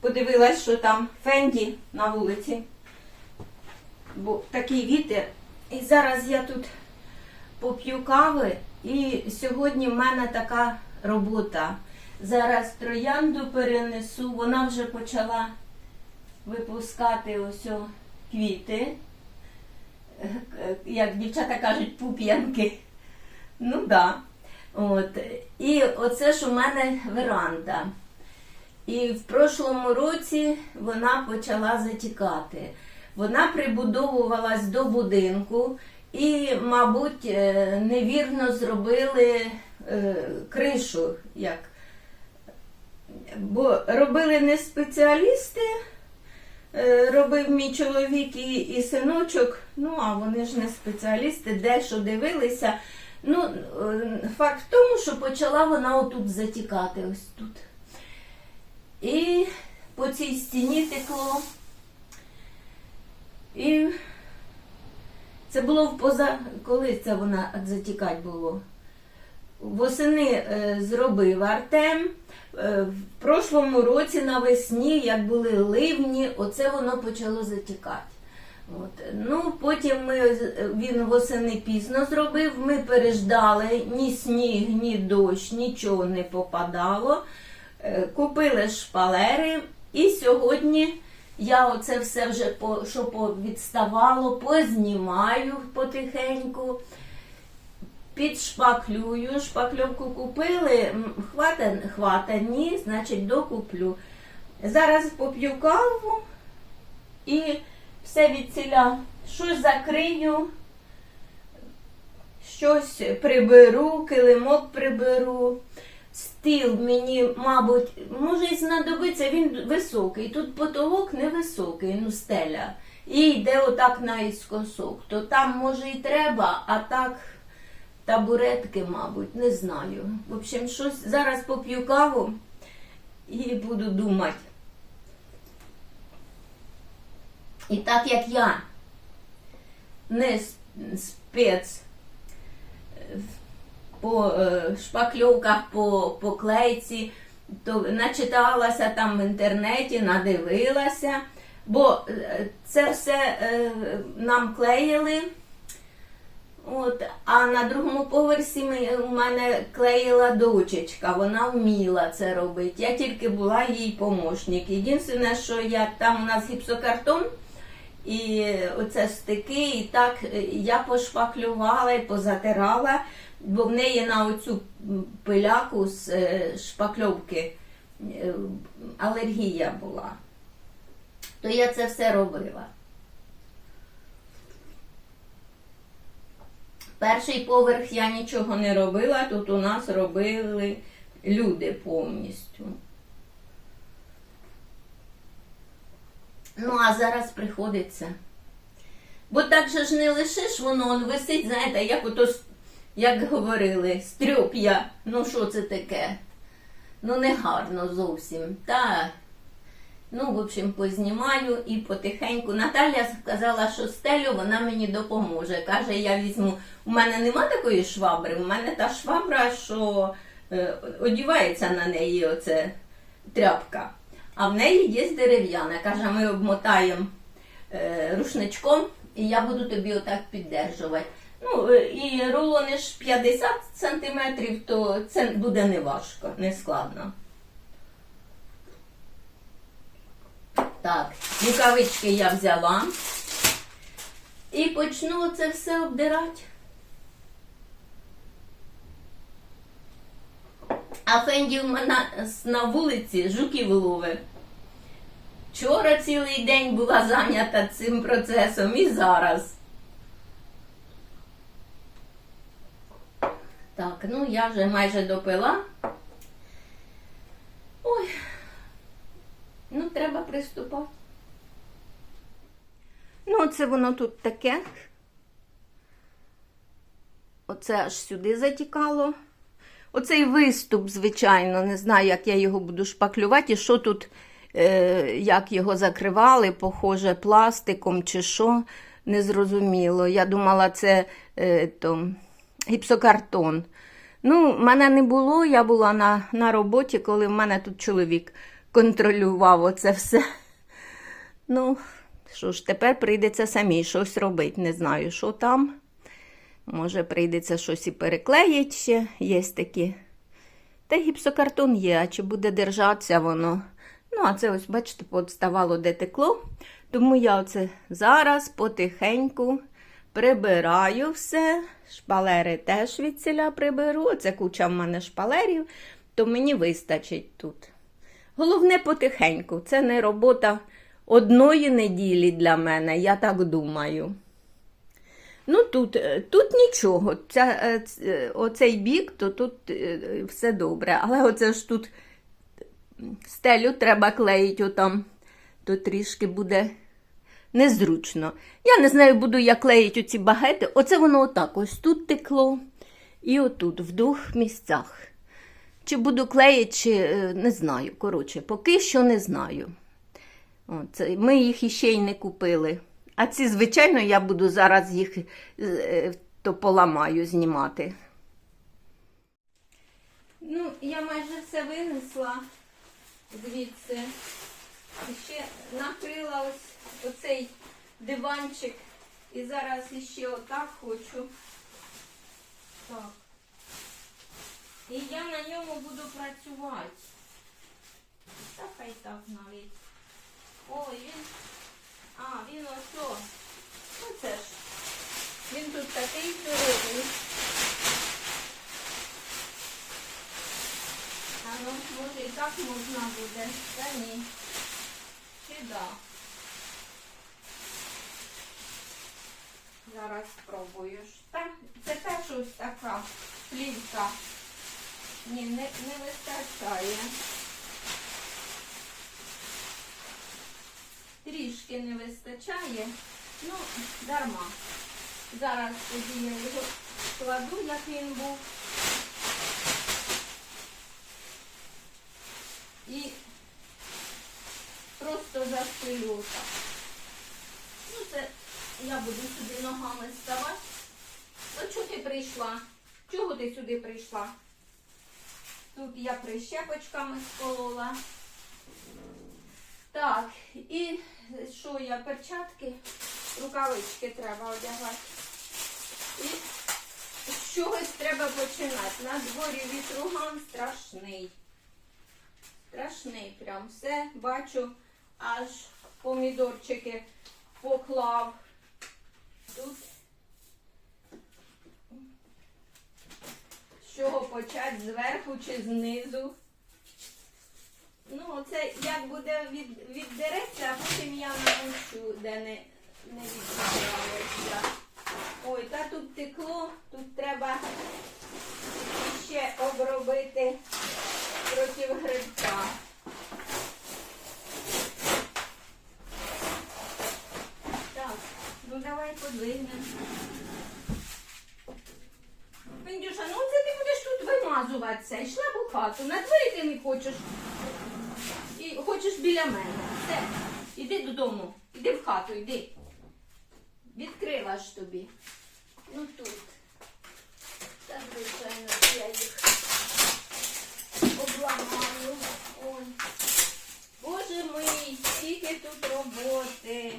подивилась, що там Фенді на вулиці. Бо такий вітер. І зараз я тут поп'ю кави, і сьогодні в мене така робота. Зараз троянду перенесу, вона вже почала випускати ось квіти. Як дівчата кажуть, пуп'янки. Ну да. От. І оце ж у мене веранда. І в прошлому році вона почала затікати. Вона прибудовувалась до будинку і, мабуть, е, невірно зробили е, кришу. Як. Бо робили не спеціалісти, е, робив мій чоловік і, і синочок, ну а вони ж не спеціалісти, дещо дивилися. Ну, факт в тому, що почала вона отут затікати, ось тут. І по цій стіні текло. І це було в поза. Коли це вона затікати було? Восени е, зробив Артем. Е, в прошлому році навесні, як були ливні, оце воно почало затікати. От. Ну, потім ми, він восени пізно зробив, ми переждали, ні сніг, ні дощ, нічого не попадало. Е, Купили шпалери, і сьогодні я оце все вже по, що відставало, познімаю потихеньку, підшпаклюю. Шпакльовку купили, хвата, хвата, ні, значить докуплю. Зараз поп'ю каву і все відціля щось закрию, щось приберу, килимок приберу. Стіл мені, мабуть, може і знадобиться, він високий. Тут потолок невисокий, ну стеля. І йде отак наіскосок. То там може і треба, а так табуретки, мабуть, не знаю. В общем, щось зараз поп'ю каву і буду думати. І так як я не спец по е, шпакльовках, по, по клейці, то начиталася там в інтернеті, надивилася, бо е, це все е, нам клеїли. От, а на другому поверсі ми, у мене клеїла дочечка, вона вміла це робити. Я тільки була їй помощник. Єдине, що я там у нас гіпсокартон, і оце стики, і так е, я пошпаклювала і позатирала, бо в неї на оцю пиляку з е, шпакльовки е, алергія була. То я це все робила. Перший поверх я нічого не робила, тут у нас робили люди повністю. Ну, а зараз приходиться. Бо так же ж не лишиш, воно он висить, знаєте, як ото, як говорили, стрьоп я. Ну, що це таке? Ну, не гарно зовсім. Та, ну, в общем, познімаю і потихеньку. Наталя сказала, що стелю вона мені допоможе. Каже, я візьму. У мене нема такої швабри, у мене та швабра, що е, одівається на неї оце тряпка. А в неї є дерев'яна. Каже, ми обмотаємо е, рушничком, і я буду тобі отак піддержувати. Ну, е, і рулони ж 50 сантиметрів, то це буде не важко, не складно. Так, рукавички я взяла. І почну це все обдирати. А Фенді в мене на вулиці жуків ловить. Вчора цілий день була зайнята цим процесом і зараз. Так, ну я вже майже допила. Ой, ну треба приступати. Ну, це воно тут таке. Оце аж сюди затікало. Оцей виступ, звичайно, не знаю, як я його буду шпаклювати, і що тут, е, як його закривали, похоже, пластиком чи що, незрозуміло. Я думала, це е, то, гіпсокартон. Ну, мене не було, я була на, на роботі, коли в мене тут чоловік контролював оце все. Ну, що ж, тепер прийдеться самій щось робити. Не знаю, що там. Може, прийдеться щось і переклеїти ще. Є такі. Та гіпсокартон є, а чи буде держатися воно. Ну, а це ось, бачите, подставало де текло. Тому я оце зараз потихеньку прибираю все. Шпалери теж від ціля приберу. Оце куча в мене шпалерів, то мені вистачить тут. Головне потихеньку. Це не робота одної неділі для мене, я так думаю. Ну, тут, е, тут нічого. Ця, е, е, оцей бік, то тут все добре. Але оце ж тут стелю треба клеїти отам, то трішки буде незручно. Я не знаю, буду я клеїти оці багети. Оце воно отак ось тут текло і отут, в двох місцях. Чи буду клеїти, чи е, не знаю. Коротше, поки що не знаю. Оце, ми їх іще й не купили. А ці, звичайно, я буду зараз їх е, то поламаю знімати. Ну, я майже все винесла звідси. Ще накрила ось оцей диванчик. І зараз іще отак хочу. Так. І я на ньому буду працювати. Та хай так навіть. Ой, він. А, він ось. о. Ну ж. Він тут такий здоровий. А ну, може і так можна буде. Та ні. Да. Зараз спробую. Це теж ось така плівка. Ні, не, не вистачає. Трішки не вистачає. Ну, дарма. Зараз тоді я його складу, як він був. І просто застелю так. Ну, це я буду сюди ногами ставати. От чого ти прийшла? Чого ти сюди прийшла? Тут я прищепочками сколола. Так, і що я, перчатки, рукавички треба одягати. І з чогось треба починати. На дворі вітруган страшний. Страшний прям. Все бачу, аж помідорчики поклав. Тут з чого почати, зверху чи знизу. Ну, оце як буде від, віддереться, а потім я наношу, де не, не віддиралося. Ой, та тут текло, тут треба ще обробити проти грибка. Так, ну давай подвигнемо. Пендюша, ну це ти будеш тут вимазуватися. Йшла б хату. На двері ти не хочеш. І хочеш біля мене. Все. Іди додому. Іди в хату, іди. Відкрила ж тобі. Ну тут. Та, звичайно, я їх обламаю. Ой. Боже мій, скільки тут роботи.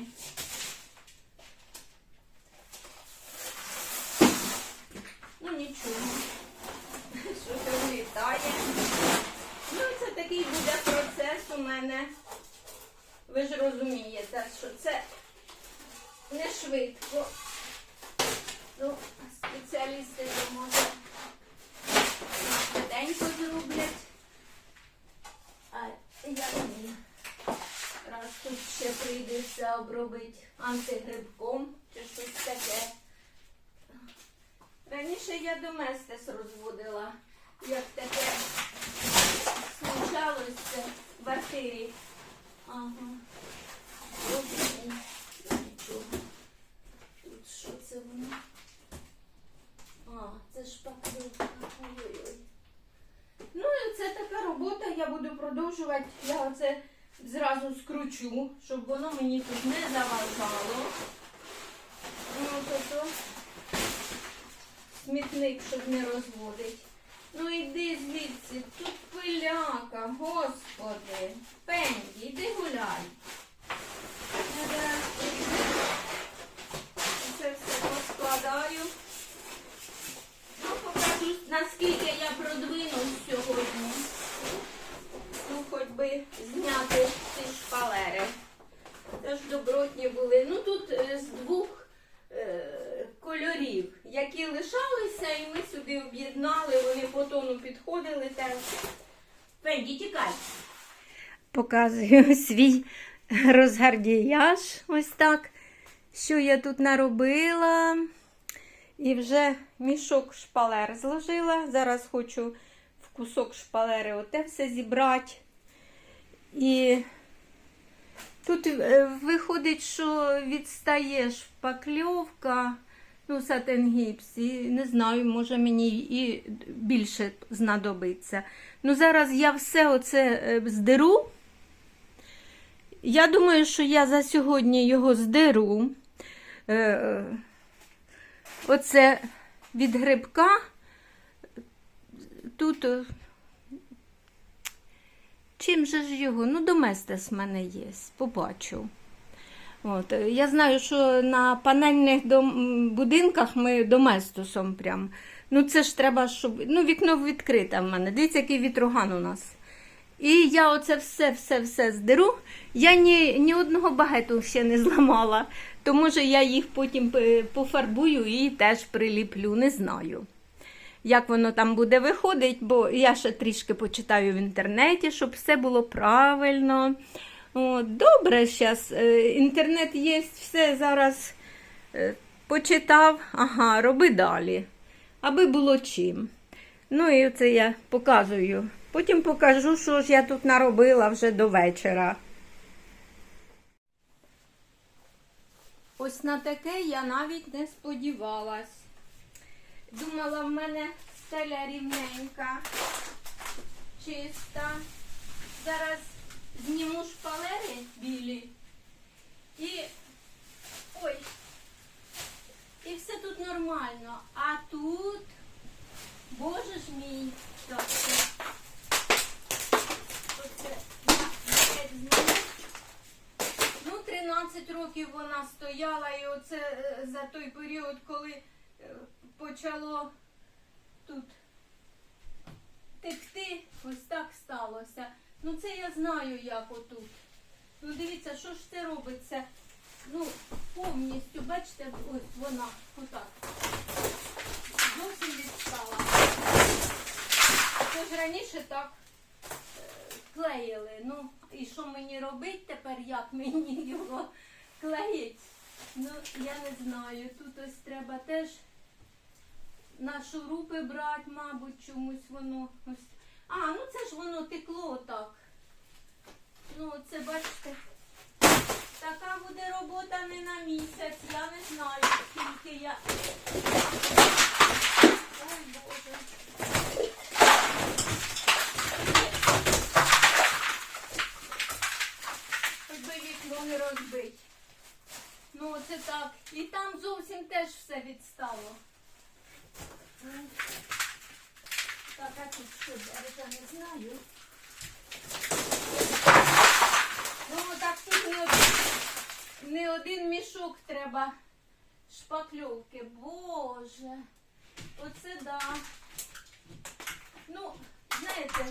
Ну нічого. Що це влітає. Ну, це такий буде процес у мене. Ви ж розумієте, що це не швидко. Ну, спеціалісти то може швиденько зроблять. А я ні. Раз тут ще прийдеться обробити антигрибком чи щось таке. Раніше я доместес розводила, як таке случалося в квартирі. Ага. Тут що це воно? А, це шпаклівка. Ой-ой-ой. Ну і це така робота, я буду продовжувати. Я оце зразу скручу, щоб воно мені тут не заважало. Ну, то, то смітник, щоб не розводить. Ну іди звідси, тут пиляка, господи. Пенді, іди гуляй. Я зараз Це все поскладаю. Ну, покажу, наскільки я продвинусь сьогодні. Ну, хоч би зняти ці шпалери. Це ж добротні були. Ну тут е, з двох е, кольорів, які лишалися, і ми сюди об'єднали, вони по тону підходили теж. Пенді, тікай. Показую свій розгардіяж. Ось так. Що я тут наробила. І вже мішок шпалер зложила. Зараз хочу в кусок шпалери оте все зібрати. І тут е, виходить, що відстає шпакльовка, ну, сатенгіпс, і не знаю, може мені і більше знадобиться. Ну, зараз я все оце е, здеру. Я думаю, що я за сьогодні його здеру. Е, Оце від грибка. Тут. е, Чим же ж його? Ну, доместес в мене є, побачу. От. е, Я знаю, що на панельних дом... будинках ми доместосом прям. Ну, це ж треба, щоб. Ну, вікно відкрите в мене. Дивіться, який вітроган у нас. І я оце все, все, все здеру. Я ні, ні одного багету ще не зламала. То може я їх потім е, пофарбую і теж приліплю, не знаю. Як воно там буде виходить, бо я ще трішки почитаю в інтернеті, щоб все було правильно. О, добре, зараз інтернет є, все зараз е, почитав, ага, роби далі, аби було чим. Ну і це я показую. Потім покажу, що ж я тут наробила вже до вечора. Ось на таке я навіть не сподівалась. Думала, в мене стеля рівненька, чиста. Зараз зніму шпалери білі і. Ой. І все тут нормально. А тут, боже ж мій, так, це- оце я опять зніму. Ну, 13 років вона стояла, і оце е, за той період, коли е, почало тут текти, ось так сталося. Ну це я знаю, як отут. Ну дивіться, що ж це робиться? Ну, повністю, бачите, ось вона, отак. Зовсім відстала. Це ж раніше так е, клеїли. Ну, і що мені робити тепер, як мені його клеїть? Ну, я не знаю. Тут ось треба теж на шурупи брати, мабуть, чомусь воно. Ось. А, ну це ж воно текло так. Ну, це бачите. Така буде робота не на місяць. Я не знаю, скільки я. Ой, Боже. Хоч би вікно не розбить. Ну, оце так. І там зовсім теж все відстало. Так, а тут що, я не знаю. Ну, так тут не один, не один мішок треба шпакльовки. Боже, оце да. Ну, знаєте,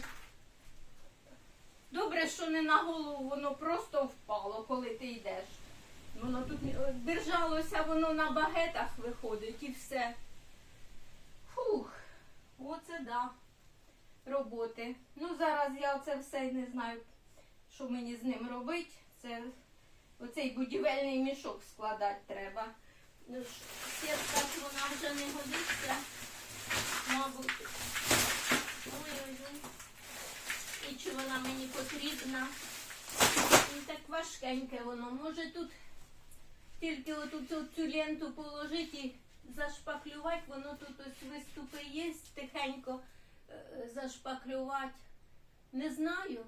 добре, що не на голову, воно просто впало, коли ти йдеш. Воно тут держалося, воно на багетах виходить і все. Фух, оце да. Роботи. Ну, зараз я оце все не знаю, що мені з ним робити. Це оцей будівельний мішок складати треба. Ну, Сітка вона вже не годиться, мабуть. Ой-ой-ой. І чи вона мені потрібна? Ну, так важкеньке воно. Може тут тільки отут цю ленту положити і зашпаклювати, воно тут ось виступи є, тихенько е, зашпаклювати. Не знаю,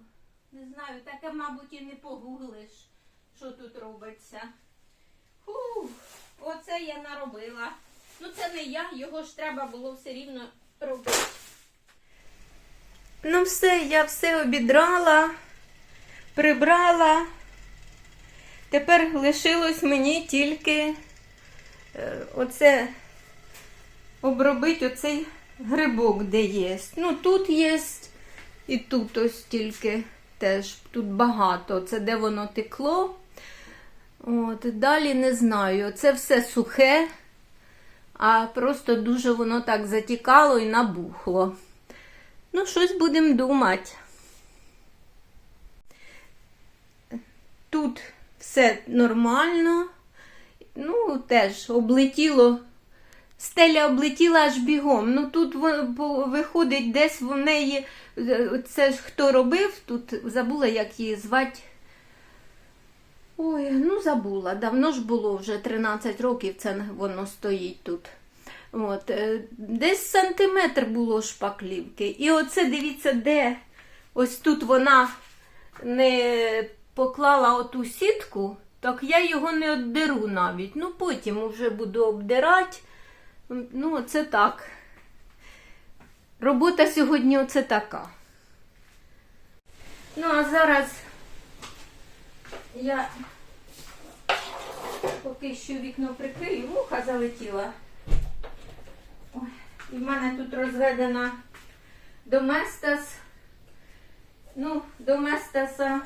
не знаю. Таке, мабуть, і не погуглиш, що тут робиться. Фух, оце я наробила. Ну це не я, його ж треба було все рівно робити. Ну, все, я все обідрала, прибрала. Тепер лишилось мені тільки е, оце обробити оцей грибок, де є. Ну, тут є, і тут ось тільки теж тут багато. Це де воно текло. От, далі не знаю. Це все сухе, а просто дуже воно так затікало і набухло. Ну, щось будемо думати. Тут все нормально. Ну, теж облетіло. Стеля облетіла аж бігом. Ну тут виходить десь в неї. е, Це ж хто робив, тут забула, як її звати. Ой, ну забула. Давно ж було вже 13 років це воно стоїть тут. От, е, десь сантиметр було шпаклівки. І оце дивіться, де ось тут вона не поклала оту сітку, так я його не обдеру навіть. Ну потім вже буду обдирати. Ну, це так. Робота сьогодні оце така. Ну, а зараз я поки що вікно прикрию, муха залетіла. Ой, і в мене тут розведена доместас. Ну, доместаса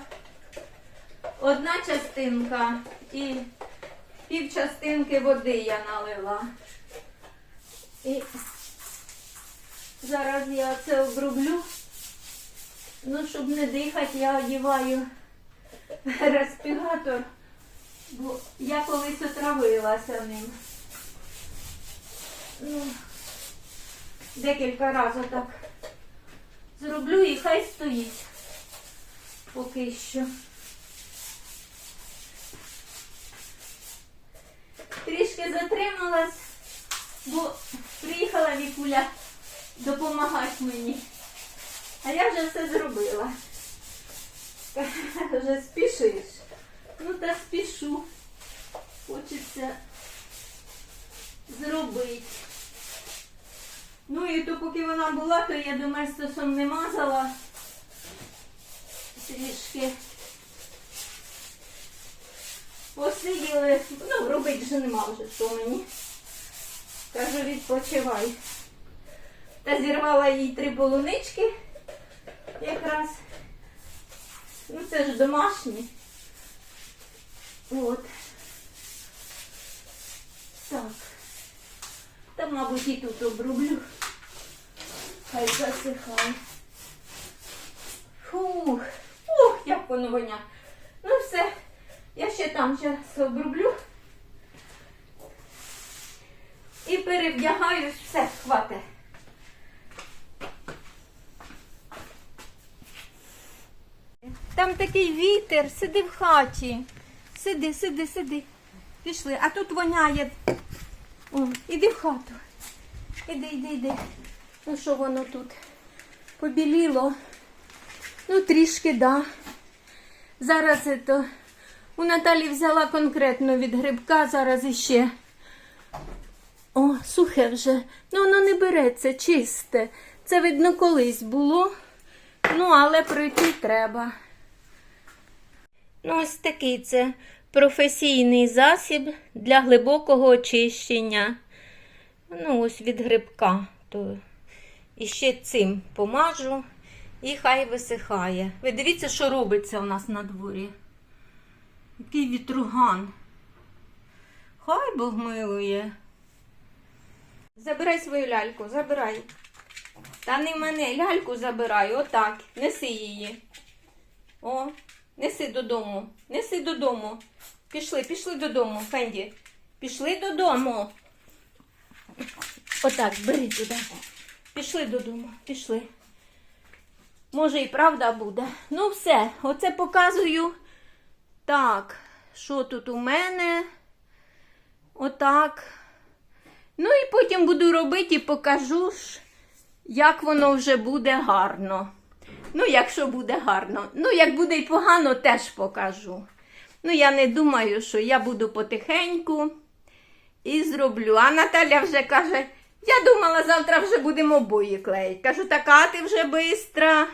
одна частинка і пів частинки води я налила. І зараз я це оброблю. Ну, щоб не дихати, я одіваю респіратор, бо я колись отравилася ним. Ну, декілька разів так зроблю і хай стоїть поки що. Трішки затрималась, бо приїхала Вікуля допомагати мені. А я вже все зробила. Вже спішиш. Ну та спішу. Хочеться зробити. Ну і то поки вона була, то я доместосом не мазала. Трішки. Посиділи. Ну, робити вже нема вже що мені. Кажу, відпочивай. Та зірвала їй три полунички якраз. Ну, це ж домашні. От. Так. Та, мабуть, і тут оброблю. Хай засихає. Фух. Ух, як воно воня. Ну все. Я ще там зараз оброблю. І перевдягаюсь, все, хватить. Там такий вітер, сиди в хаті. Сиди, сиди, сиди. Пішли. А тут воняє. О, іди в хату. Іди, іди, іди. Ну що воно тут? Побіліло. Ну, трішки, да. Зараз це. У Наталі взяла конкретно від грибка, зараз іще. О, сухе вже. Ну, воно не береться, чисте. Це, видно, колись було. Ну, але пройти треба. Ну, ось такий це професійний засіб для глибокого очищення. Ну, ось від грибка. То і ще цим помажу і хай висихає. Ви дивіться, що робиться у нас на дворі. Який вітруган. Хай Бог милує. Забирай свою ляльку, забирай. Та не мене, ляльку забирай, отак. Неси її. О, неси додому. Неси додому. Пішли, пішли додому, Фенді. Пішли додому. Отак, бери туди. Пішли додому, пішли. Може і правда буде. Ну, все, оце показую. Так, що тут у мене? Отак. Ну і потім буду робити і покажу, ж, як воно вже буде гарно. Ну, якщо буде гарно. Ну, як буде і погано, теж покажу. Ну, я не думаю, що я буду потихеньку і зроблю. А Наталя вже каже: Я думала, завтра вже будемо обої клеїти. Кажу, така ти вже бистра.